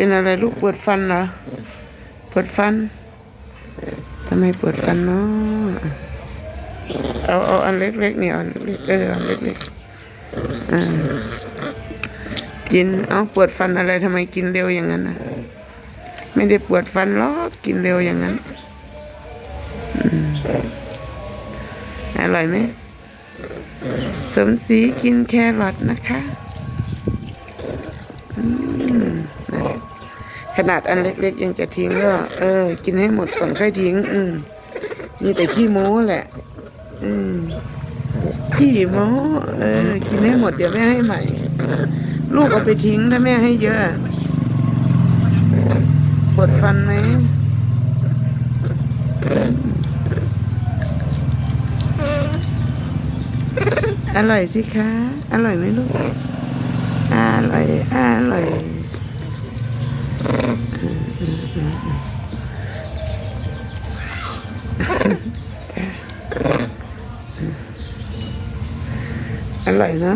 เป็นอะไรลูกปวดฟันเหรอปวดฟันทำไมปวดฟันเนาะเอาเอาอันเล็กๆเนี่ยอันเล็กๆเอออันเล็กๆอ่ากินเอาปวดฟันอะไรทำไมกินเร็วอย่างนั้นนะไม่ได้ปวดฟันหรอกกินเร็วอย่างนั้นอร่อยไหมสมศรีกินแครอทนะคะ ขนาดอันเล็กๆยังจะทิ้งก็เออ กินให้หมดก่อนค่อยทิ้ง อืมนี่แต่ขี้โม้แหละ อืมขี้โม้เออ กินให้หมดเดี๋ยวแม่ให้ใหม่ ลูกเอาไปทิ้งถ้าแม่ให้เยอะปวดฟันไหมอร่อยสิคะ อร่อยไหมลูก อร่อย อร่อย อร่อยนะ